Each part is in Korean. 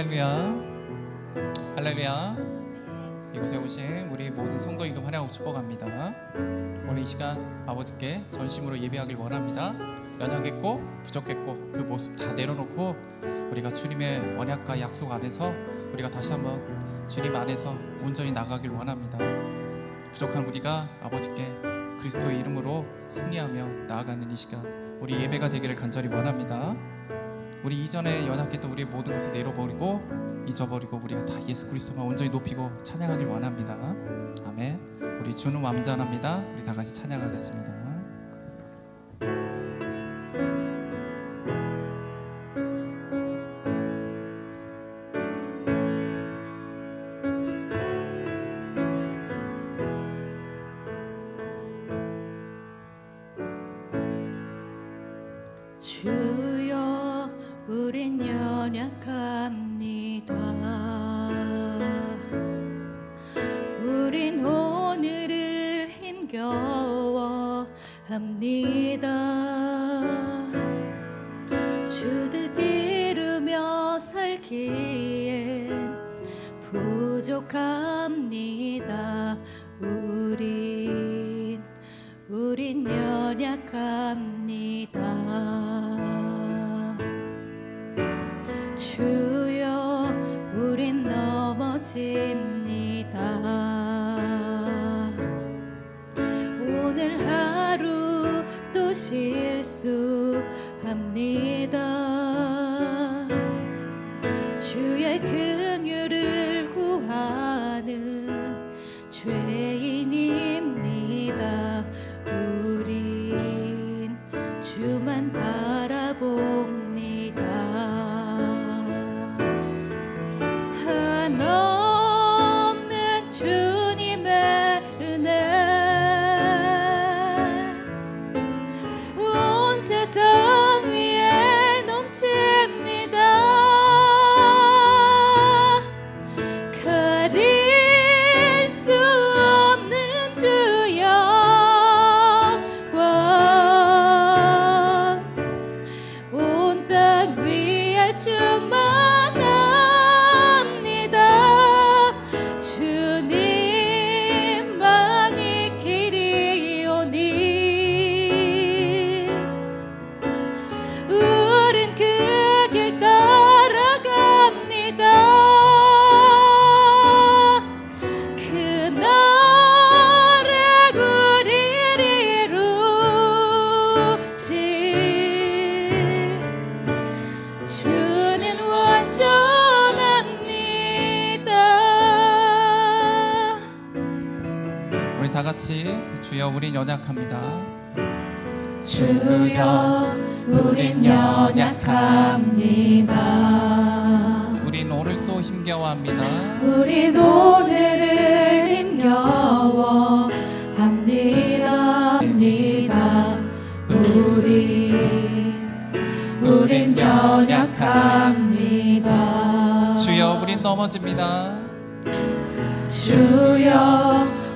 할렐루야. 할렐루야. 이곳에 오신 우리 모든 성도님도 환영하고 축복합니다. 오늘 이 시간 아버지께 전심으로 예배하길 원합니다. 연약했고 부족했고 그 모습 다 내려놓고 우리가 주님의 언약과 약속 안에서 우리가 다시 한번 주님 안에서 온전히 나가길 원합니다. 부족한 우리가 아버지께 그리스도의 이름으로 승리하며 나아가는 이 시간 우리 예배가 되기를 간절히 원합니다 우리 이전에 연약했던 우리의 모든 것을 내려버리고 잊어버리고 우리가 다 예수 그리스도만 온전히 높이고 찬양하길 원합니다. 아멘. 우리 주는 완전합니다. 우리 다 같이 찬양하겠습니다. 주여 연약합니다. 우린 오늘을 힘겨워합니다. 주듯 이루며 살기엔 부족합니다. 우린 우린 연약합니다 넘어집니다. 오늘 하루 또 실수합니다 주여 우린 연약합니다. 주여 우린 연약합니다 우린 오늘 또 힘겨워합니다. 우린 오늘을 힘겨워합니다 합니다. 우리 우린 연약합니다 주여 우린 넘어집니다. 주여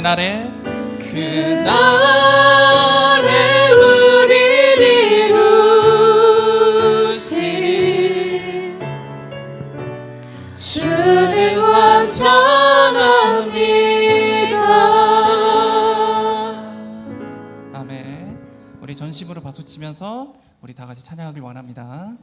그날에 그날에 우리를 이루실 주는 완전합니다 아멘. 우리 전심으로 박수 치면서 우리 다 같이 찬양하길 원합니다.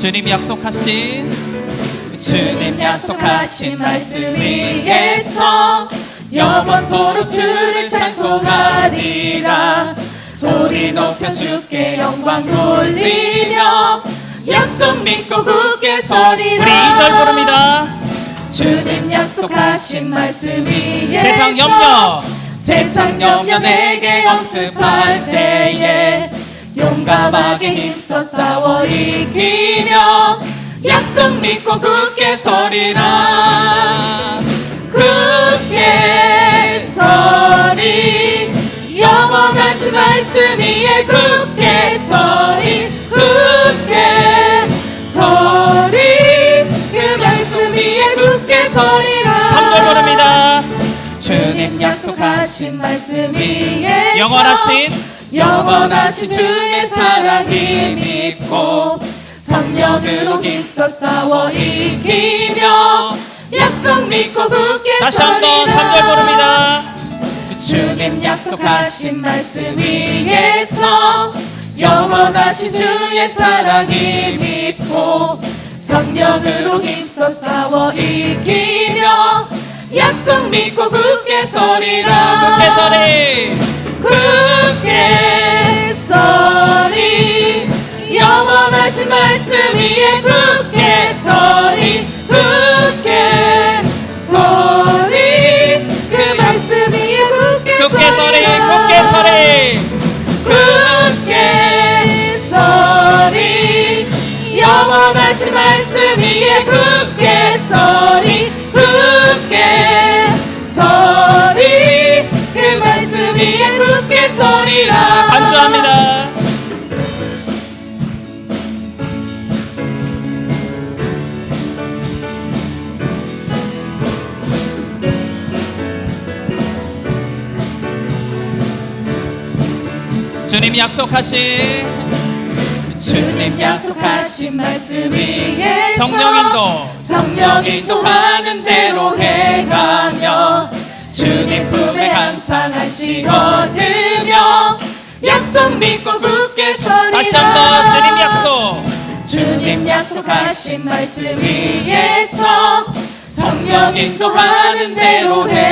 주님 약속하신 주님 약속하신 말씀 위에서 영원토록 주를 찬송하리라. 소리 높여 주께 영광 돌리며 약속 믿고 굳게 서리라. 우리 2절 부릅니다. 주님 약속하신 말씀 위에서 세상 염려 세상 염려 내게 엄습할 때에 용감하게 힘써 싸워 이기며 약속 믿고 굳게 서리라. 굳게 서리. 영원하신 말씀 위에 굳게 서리. 굳게 서리. 그 말씀 위에 굳게 서리라. 3절 부릅니다. 주님 약속하신 말씀 위에 영원하신 영원하신 주의 사랑이 믿고 성령으로 힘써 싸워 이기며 약속 믿고 굳게 다시 한번 서리라. 3절 부릅니다. 주님 약속하신 말씀 위에서 영원하신 주의 사랑이 믿고 성령으로 힘써 싸워 이기며 약속 믿고 굳게 서리라 굳게 서리 굳 위에 굳게 서리 굳게 서리 그 말씀 위에 굳게 굳게 서리 굳게 서리 굳게 서리 영원하신 말씀 위에 굳게 서리 굳게 주님 약속하신 주님 약속하신 말씀 위에 성령 인도. 성령 인도 하는 대로 행하며 주님 품에 항상 안식 얻으며 약속 믿고 굳게 서리라. 다시 한번 주님 약속. 주님 약속하신 말씀 위에서 성령 인도하는 대로 행하며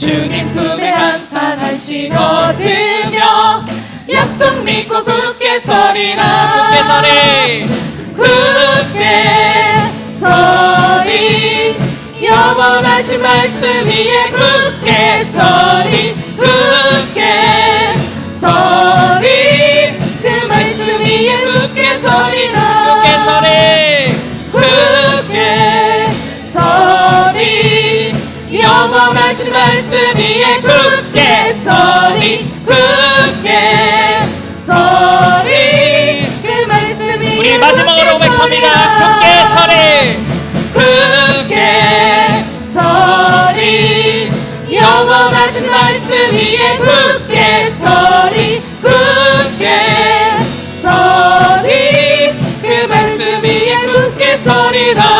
주님 품에 항상 안식 얻으며 약속 믿고 굳게 서리라. 굳게 서리. 굳게 서리. 영원하신 말씀 위에 굳게 서리. 굳게 서리. 그 말씀 위에 굳게 서리라. 굳게 서리 하신 말씀 위에 굳게 서리 굳게 서리. 그 말씀 위에 우리 마지막으로 고백합니다 굳게 서리. 굳게 서리. 영원하신 말씀 위에 굳게 서리 굳게 서리. 그 말씀 위에 굳게 서리라.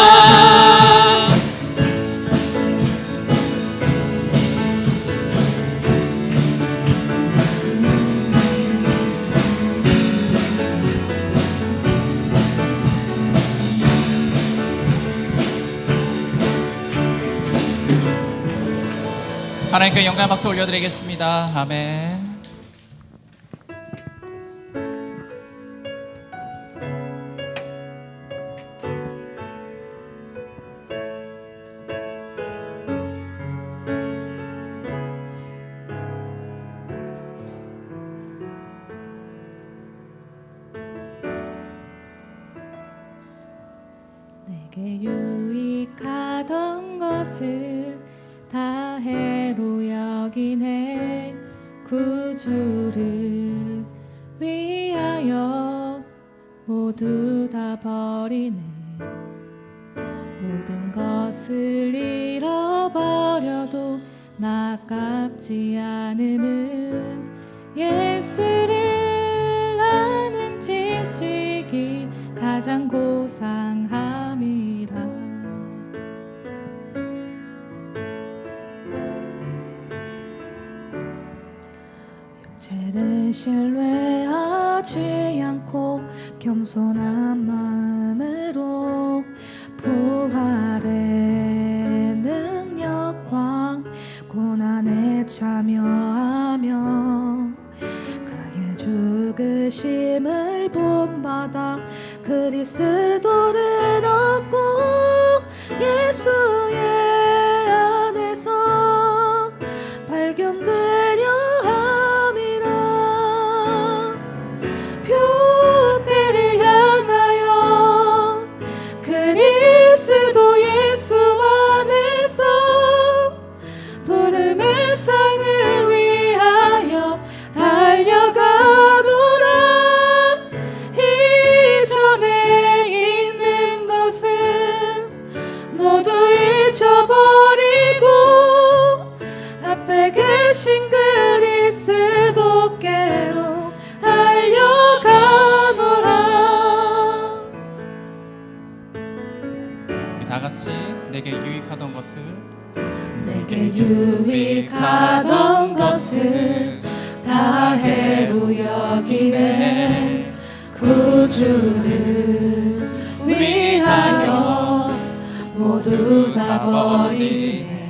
하나님께 영광 박수 올려드리겠습니다. 아멘. 내게 유익하던 것을 다 해로 여기네. 구주를 위하여 모두 다 버리네. 모든 것을 잃어버려도 나깝지 않음은 예 죄를 신뢰하지 않고 겸손한 마음 다 같이 내게 유익하던 것을. 내게 유익하던 것을 다 해로 여기네. 구주를 위하여 모두 다 버리네.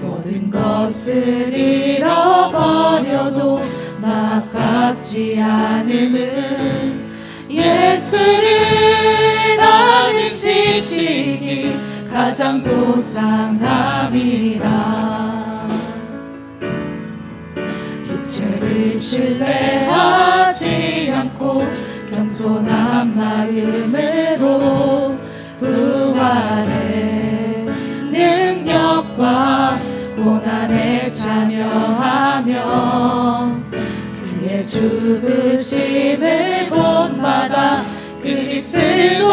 모든 것을 잃어버려도 나깝지 않음은 예수를 아는 지식이 가장 고상함이라 육체를 신뢰하지 않고 겸손한 마음으로 부활의 능력과 고난에 참여하며 그의 죽으심을 본받아 그리스도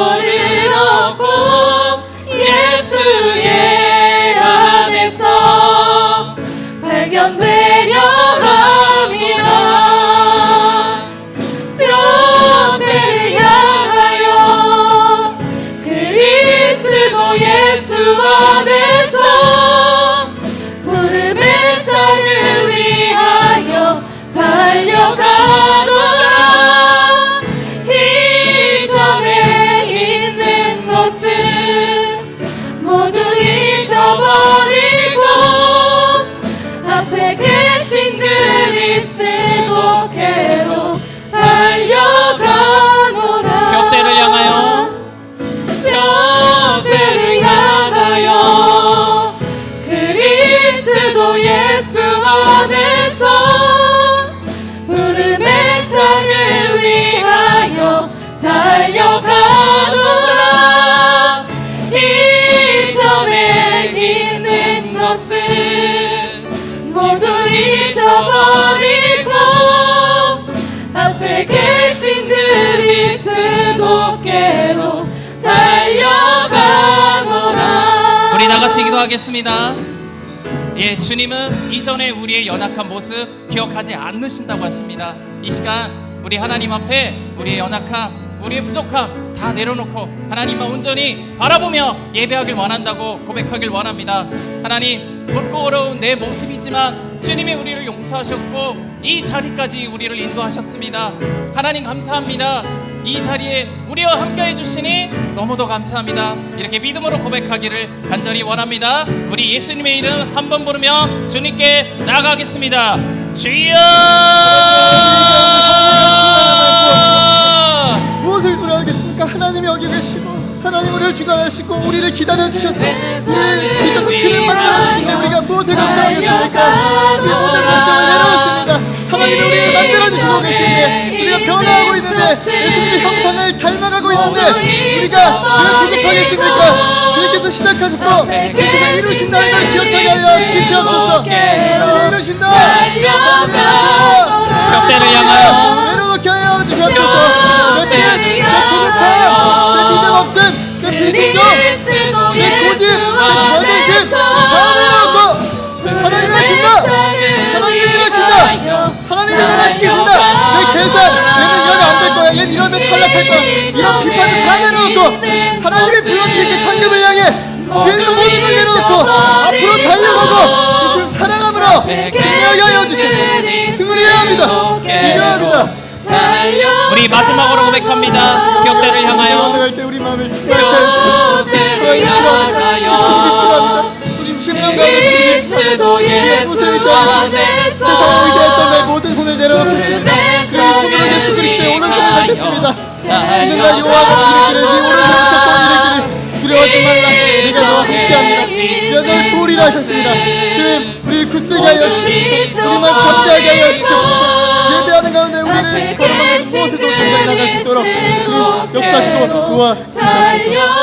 그리스도께로 달려가노라 우리 다 같이 기도하겠습니다. 예, 주님은 이전에 우리의 연약한 모습 기억하지 않으신다고 하십니다. 이 시간 우리 하나님 앞에 우리의 연약함, 우리의 부족함 다 내려놓고 하나님만 온전히 바라보며 예배하길 원한다고 고백하길 원합니다. 하나님 부끄러운 내 모습이지만 주님이 우리를 용서하셨고 이 자리까지 우리를 인도하셨습니다. 하나님 감사합니다. 이 자리에 우리와 함께 해주시니 너무도 감사합니다. 이렇게 믿음으로 고백하기를 간절히 원합니다. 우리 예수님의 이름 한 번 부르며 주님께 나가겠습니다. 주여! 무엇을 두려워하겠습니까? 하나님이 여기 계시고 하나님 우리를 주관하시고 우리를 기다려 주셔서 우리를 믿어서 길을 만들어 주신데 우리가 무엇을 걱정하겠습니까? 우리 모든 걱정을 내려놓습니다. 하나님이 우리를 만들어 주시고 계신데 우리가 변화하고 있는데 예수님의 형상을 닮아가고 있는데 우리가 왜 조급하겠습니까? 주님께서 시작하셨고 계속해서 이루신다는 걸 기억하게 하여 주시옵소서. 이루신다. 이루신다. 벽대를 향하여 내려놓게 하여 일하시겠습니다. 내 계산 얘는 이러면 안 될 거야 얘는 이러면 탈락할 거야 이런 비판을 다 내려놓고 하나님이 불러주신 그 상급을 향해 얘는 모든 걸 내려놓고 앞으로 달려가고 예수를 사랑함으로 승리하게 하여 주시옵소서 승리해야 합니다. 이겨야 합니다. 우리 마지막으로 고백합니다. 벽대를 향하여. 우리 마음을 벽대를 향하여. 우리 심령 가운데 그리스도 예수 안에서 세상 의대했던 내 모든 그 손으로 예수 그리스도의 오른손을 받겠습니다. 있는 날 여호와가 이르기를 네 오른손을 잡고 이르기를 두려워하지 말라. 내가 너와 함께합니다. 내가 널 도우리라 하셨습니다. 주님 우리를 굳세게 하여 주시옵소서 우리만 담대하게 하여 주시옵소서. 예배하는 가운데 우리를 걸어가는 무엇에도 정말 나갈 수 있도록 주님 역사시고 도와 주시옵소서